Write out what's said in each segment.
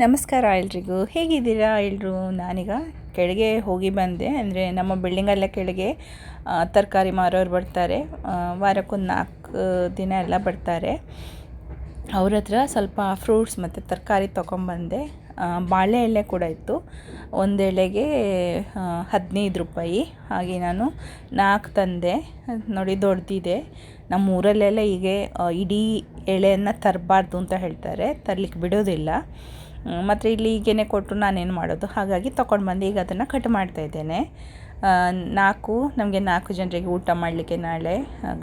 ನಮಸ್ಕಾರ ಎಲ್ರಿಗೂ. ಹೇಗಿದ್ದೀರಾ ಎಲ್ಲರೂ ನಾನೀಗ ಕೆಳಗೆ ಹೋಗಿ ಬಂದೆ. ಅಂದರೆ ನಮ್ಮ ಬಿಲ್ಡಿಂಗಲ್ಲೇ ಕೆಳಗೆ ತರಕಾರಿ ಮಾರೋರು ಬರ್ತಾರೆ. ವಾರಕ್ಕೊಂದು ನಾಲ್ಕು ದಿನ ಎಲ್ಲ ಬರ್ತಾರೆ. ಅವ್ರ ಹತ್ರ ಸ್ವಲ್ಪ ಫ್ರೂಟ್ಸ್ ಮತ್ತು ತರಕಾರಿ ತೊಗೊಂಬಂದೆ ಬಾಳೆ ಎಲೆ ಕೂಡ ಇತ್ತು. ಒಂದು ಎಳೆಗೆ ಹದಿನೈದು ರೂಪಾಯಿ. ಹಾಗೆ ನಾನು ನಾಲ್ಕು ತಂದೆ. ನೋಡಿ ದೊಡ್ಡದಿದೆ ನಮ್ಮ ಊರಲ್ಲೆಲ್ಲ ಹೀಗೆ ಇಡೀ ಎಳೆಯನ್ನು ತರಬಾರ್ದು ಅಂತ ಹೇಳ್ತಾರೆ. ತರಲಿಕ್ಕೆ ಬಿಡೋದಿಲ್ಲ. ಮತ್ತು ಇಲ್ಲಿ ಹೀಗೇ ಕೊಟ್ಟರು ನಾನೇನು ಮಾಡೋದು? ಹಾಗಾಗಿ ತೊಗೊಂಡು ಬಂದು ಈಗ ಅದನ್ನು ಕಟ್ ಮಾಡ್ತಾ ಇದ್ದೇನೆ. ನಾಲ್ಕು, ನಮಗೆ ನಾಲ್ಕು ಜನರಿಗೆ ಊಟ ಮಾಡಲಿಕ್ಕೆ ನಾಳೆ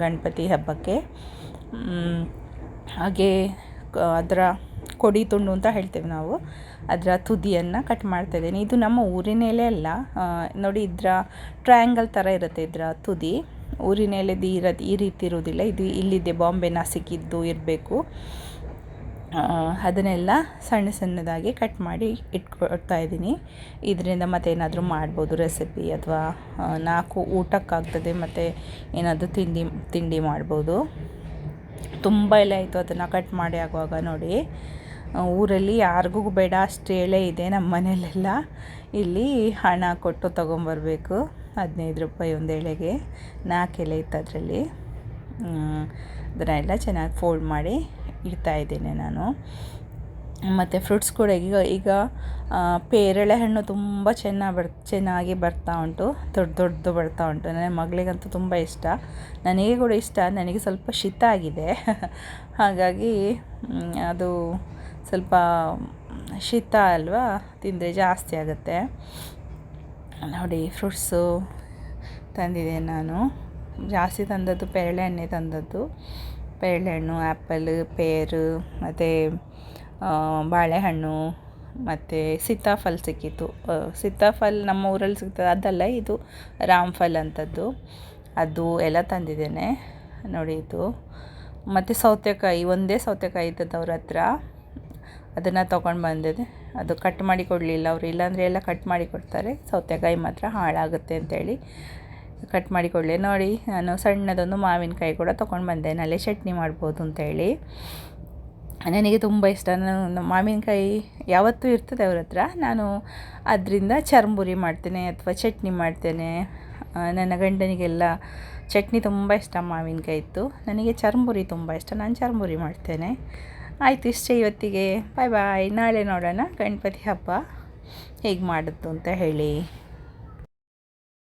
ಗಣಪತಿ ಹಬ್ಬಕ್ಕೆ. ಹಾಗೆ ಅದರ ಕೊಡಿ ತುಂಡು ಅಂತ ಹೇಳ್ತೇವೆ ನಾವು. ಅದರ ತುದಿಯನ್ನು ಕಟ್ ಮಾಡ್ತಾ ಇದ್ದೇನೆ. ಇದು ನಮ್ಮ ಊರಿನಲ್ಲೇ ಅಲ್ಲ ನೋಡಿ ಇದರ ಟ್ರಯಾಂಗಲ್ ಥರ ಇರುತ್ತೆ ಇದರ ತುದಿ. ಊರಿನ ಎಲೆದು ಇರೋದು ಈ ರೀತಿ ಇರೋದಿಲ್ಲ ಇದು ಇಲ್ಲಿದೆ ಬಾಂಬೆ ಸಿಕ್ಕಿದ್ದು ಇರಬೇಕು. ಅದನ್ನೆಲ್ಲ ಸಣ್ಣ ಸಣ್ಣದಾಗಿ ಕಟ್ ಮಾಡಿ ಇಟ್ಕೊಳ್ತಾ ಇದ್ದೀನಿ. ಇದರಿಂದ ಮತ್ತೆ ಏನಾದರೂ ಮಾಡ್ಬೋದು ರೆಸಿಪಿ ಅಥವಾ ನಾಲ್ಕು ಊಟಕ್ಕಾಗ್ತದೆ ಮತ್ತು ಏನಾದರೂ ತಿಂಡಿ ತಿಂಡಿ ಮಾಡ್ಬೋದು. ತುಂಬ ಎಲೆ ಆಯಿತು ಅದನ್ನು ಕಟ್ ಮಾಡಿ ಆಗುವಾಗ ನೋಡಿ. ಊರಲ್ಲಿ ಯಾರಿಗೂ ಬೇಡ, ಅಷ್ಟು ಎಳೆ ಇದೆ ನಮ್ಮ ಮನೆಯಲ್ಲೆಲ್ಲ. ಇಲ್ಲಿ ಹಣ ಕೊಟ್ಟು ತೊಗೊಂಬರ್ಬೇಕು, ಹದಿನೈದು ರೂಪಾಯಿ ಒಂದು ಎಳೆಗೆ ನಾಲ್ಕು ಎಲೆ ಇತ್ತು ಅದರಲ್ಲಿ. ಅದನ್ನೆಲ್ಲ ಚೆನ್ನಾಗಿ ಫೋಲ್ಡ್ ಮಾಡಿ ಇಡ್ತಾ ಇದ್ದೇನೆ ನಾನು. ಮತ್ತು ಫ್ರೂಟ್ಸ್ ಕೂಡ ಈಗ ಈಗ ಪೇರಳೆ ಹಣ್ಣು ತುಂಬ ಚೆನ್ನಾಗಿ ಬರ್, ಚೆನ್ನಾಗಿ ಬರ್ತಾ ಉಂಟು. ದೊಡ್ಡ ದೊಡ್ಡದು ಬರ್ತಾ ಉಂಟು. ನನ್ನ ಮಗಳಿಗಂತೂ ತುಂಬ ಇಷ್ಟ. ನನಗೆ ಕೂಡ ಇಷ್ಟ. ನನಗೆ ಸ್ವಲ್ಪ ಶೀತ ಆಗಿದೆ. ಹಾಗಾಗಿ ಅದು ಸ್ವಲ್ಪ ಶೀತ ಅಲ್ವಾ? ತಿಂದರೆ ಜಾಸ್ತಿ ಆಗುತ್ತೆ. ನೋಡಿ ಫ್ರೂಟ್ಸು ತಂದಿದೆ ನಾನು. ಜಾಸ್ತಿ ತಂದದ್ದು ಪೇರಳೆ ಹಣ್ಣೆ ತಂದದ್ದು. ಪೇರಳೆಹಣ್ಣು ಆ್ಯಪಲ್ ಪೇರು, ಮತ್ತು ಬಾಳೆಹಣ್ಣು, ಮತ್ತು ಸೀತಾಫಲ ಸಿಕ್ಕಿತ್ತು. ಸೀತಾಫಲ ನಮ್ಮ ಊರಲ್ಲಿ ಸಿಗ್ತದೆ. ಅದಲ್ಲ ಇದು ರಾಮ್ಫಲ ಅಂಥದ್ದು ಅದು ಎಲ್ಲ ತಂದಿದ್ದೇನೆ. ನೋಡಿ ಇದು. ಮತ್ತು ಸೌತೆಕಾಯಿ, ಒಂದೇ ಸೌತೆಕಾಯಿ ಇದ್ದದ್ದು ಅವ್ರ ಹತ್ರ. ಅದನ್ನು ತೊಗೊಂಡು ಬಂದಿದೆ ಅದು ಕಟ್ ಮಾಡಿ ಕೊಡಲಿಲ್ಲ ಅವರು. ಇಲ್ಲಾಂದರೆ ಎಲ್ಲ ಕಟ್ ಮಾಡಿ ಕೊಡ್ತಾರೆ. ಸೌತೆಕಾಯಿ ಮಾತ್ರ ಹಾಳಾಗುತ್ತೆ ಅಂತೇಳಿ. ಕಟ್ ಮಾಡಿ ಕೊಡಲಿ ನೋಡಿ, ನಾನು ಸಣ್ಣದೊಂದು ಮಾವಿನಕಾಯಿ ಕೂಡ ತೊಗೊಂಡು ಬಂದೆ. ನಲ್ಲೆ ಚಟ್ನಿ ಮಾಡ್ಬೋದು ಅಂತೇಳಿ ನನಗೆ ತುಂಬ ಇಷ್ಟ. ನಾನು ಮಾವಿನಕಾಯಿ ಯಾವತ್ತೂ ಇರ್ತದೆ ಅವ್ರ ಹತ್ರ. ನಾನು ಅದರಿಂದ ಚರ್ಮುರಿ ಮಾಡ್ತೇನೆ ಅಥವಾ ಚಟ್ನಿ ಮಾಡ್ತೇನೆ. ನನ್ನ ಗಂಡನಿಗೆಲ್ಲ ಚಟ್ನಿ ತುಂಬ ಇಷ್ಟ ಮಾವಿನಕಾಯಿ ಇತ್ತು. ನನಗೆ ಚರ್ಮುರಿ ತುಂಬ ಇಷ್ಟ. ನಾನು ಚರ್ಮುರಿ ಮಾಡ್ತೇನೆ. ಆಯಿತು, ಇಷ್ಟೇ ಇವತ್ತಿಗೆ. ಬಾಯ್ ಬಾಯ್ ನಾಳೆ ನೋಡೋಣ. ಗಣಪತಿ ಹಬ್ಬ ಹೇಗೆ ಮಾಡಿದ್ದು ಅಂತ ಹೇಳಿ.